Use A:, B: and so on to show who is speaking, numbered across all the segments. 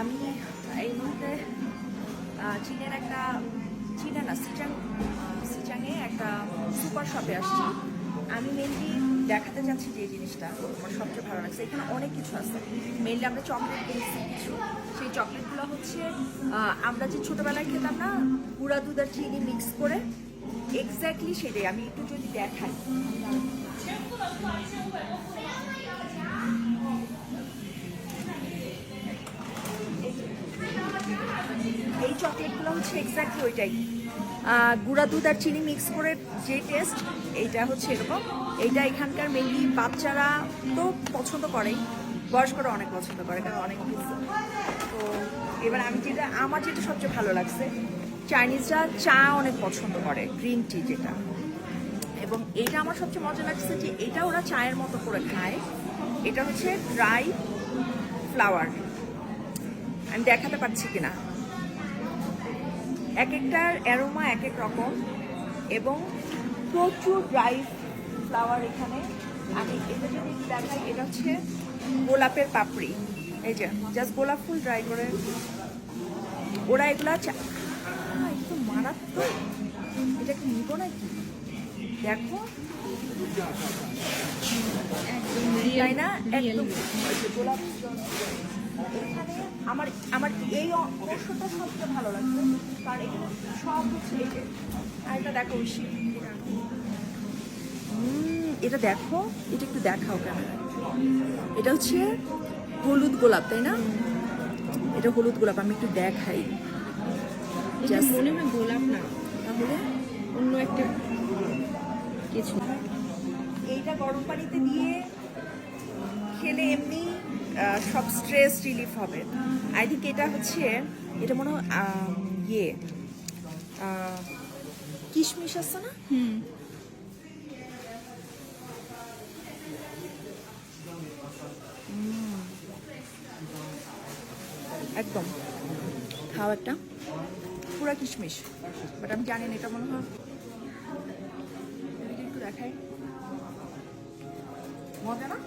A: আমি এই মুহূর্তে চীনের একটা, চীনে না সিচাং সিচাংয়ে একটা সুপার শপে আসছি। আমি মেনলি দেখাতে চাচ্ছি যে জিনিসটা, আমার সবচেয়ে ভালো লাগছে। এখানে অনেক কিছু আছে। মেনলি আমরা চকলেট কিনছি কিছু। সেই চকলেটগুলো হচ্ছে আমরা যে ছোটোবেলায় খেতাম না, গুঁড়া দুধ আর চিনি মিক্স করে এক্স্যাক্টলি সেটাই। আমি একটু যদি দেখাই। চকলেটগুলো হচ্ছে এক্স্যাক্টলি ওইটাই। গুঁড়া দুধ আর চিনি মিক্স করে যে টেস্ট এইটা হচ্ছে এরকম। এইটা এখানকার মেনলি বাচ্চারা তো পছন্দ করেই, বয়স্করা অনেক পছন্দ করে, কারণ অনেক তো এবার আমি যেটা, আমার যেটা সবচেয়ে ভালো লাগছে চাইনিজরা চা অনেক পছন্দ করে গ্রিন টি যেটা। এবং এটা আমার সবচেয়ে মজা লাগছে যে এটা ওরা চায়ের মতো করে খায়। এটা হচ্ছে ড্রাই ফ্লাওয়ার আমি দেখাতে পারছি কিনা? এক একটার অ্যারোমা এক এক রকম এবং প্রচুর ড্রাই ফ্লাওয়ার এখানে। আমি এটা যদি দেখাই, এটা হচ্ছে গোলাপের পাপড়ি। এই যে জাস্ট গোলাপ ফুল ড্রাই করে। ওরা এগুলো একটু মারাত্মক। এটা কি নিব নাকি? দেখো। তাই না? একদম গোলাপ এখানে আমার আমার এই অংশটা সবচেয়ে ভালো লাগছে কারণ এখানে সব হচ্ছে এই যে আর এটা দেখো ঐশী। এটা দেখো এটা একটু দেখাও ক্যামেরা এটা হচ্ছে হলুদ গোলাপ তাই না? এটা হলুদ গোলাপ আমি একটু দেখাই।
B: মনে হয় গোলাপ না?
A: তাহলে
B: অন্য একটা কিছু।
A: এইটা গরম পানিতে দিয়ে খেলে এমনি সব স্ট্রেস রিলিফ হবে। আই থিঙ্ক এটা হচ্ছে এটা মনে হয় ইয়ে কিশমিশ আছে না?
B: হুম।
A: একদম। খাও একটা। পুরা কিশমিশ। বাট আমি জানি না এটা মনে হয় একটু দেখাই? মজা না?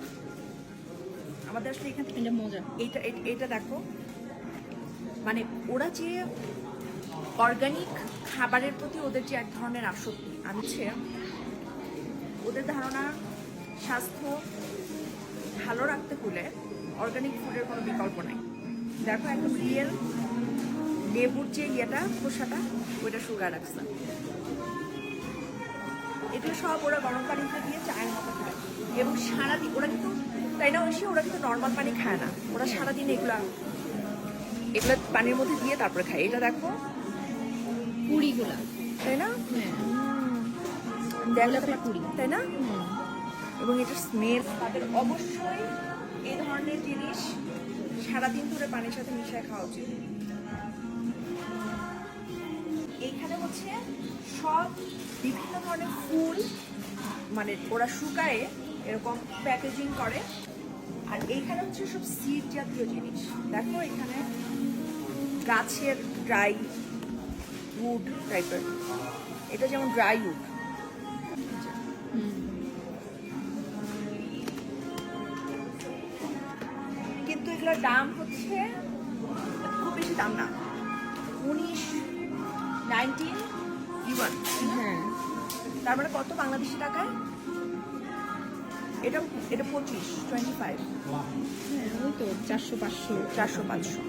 A: আমাদের আসলে এখান থেকে
B: এটা
A: এইটা এটা দেখো। মানে ওরা যে অর্গানিক খাবারের প্রতি ওদের যে এক ধরনের আসক্তি আমি হচ্ছে ওদের ধারণা স্বাস্থ্য ভালো রাখতে হলে অর্গানিক ফুডের কোনো বিকল্প নাই। দেখো একদম রিয়েল লেবুর যে ইয়েটা খোসাটা ওইটা সুগার রাখছে এগুলো সব ওরা গরম পানিতে দিয়ে চায়ের মতো খায়। এবং সারাদিন ওরা কিন্তু তাই না ঐশী? ওরা কিন্তু নর্মাল পানি খায় না। ওরা সারাদিন এগুলা এগুলা পানির মধ্যে দিয়ে তারপরে খায়। এটা দেখো
B: পুরিগুলা।
A: তাই না?
B: হ্যাঁ। পুরি।
A: তাই না? এবং এটা স্মেল তাদের অবশ্যই এই ধরনের জিনিস সারাদিন ধরে পানির সাথে মিশিয়ে খাওয়া উচিত। এইখানে হচ্ছে সব বিভিন্ন ধরনের ফুল মানে ওরা শুকায়ে এরকম প্যাকেজিং করে। আর এইখানে হচ্ছে সব সিড জাতীয় জিনিস। দেখো এখানে গাছের ড্রাই উড টাইপের এটা যেমন ড্রাই উড কিন্তু এগুলোর দাম হচ্ছে খুব বেশি দাম না। উনিশ নাইনটিন ইউয়ান
B: হ্যাঁ।
A: তার মানে কত বাংলাদেশি টাকায়? এটা এটা পঁচিশ টোয়েন্টি ফাইভ
B: হ্যাঁ ওই তো চারশো পাঁচশো।
A: চারশো পাঁচশো।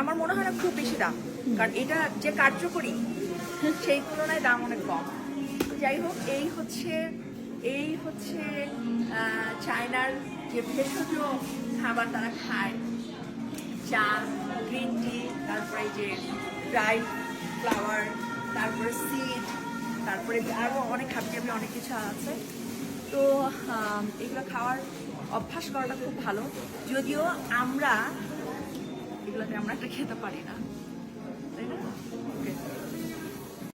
A: আমার মনে হয় না খুব বেশি দাম। কারণ এটা যে কার্যকরী সেই তুলনায় দাম অনেক কম। যাই হোক এই হচ্ছে এই হচ্ছে চায়নার যে ভেষজ খাবার তারা খায়। চা গ্রিন টি তারপরে যে ড্রাই ফ্লাওয়ার তারপরে সিড তারপরে আরও অনেক হাবি অনেক কিছু আছে। তো এগুলো খাওয়ার অভ্যাস করাটা খুব ভালো। যদিও আমরা এগুলোতে আমরা একটা খেতে পারি না। তাই না?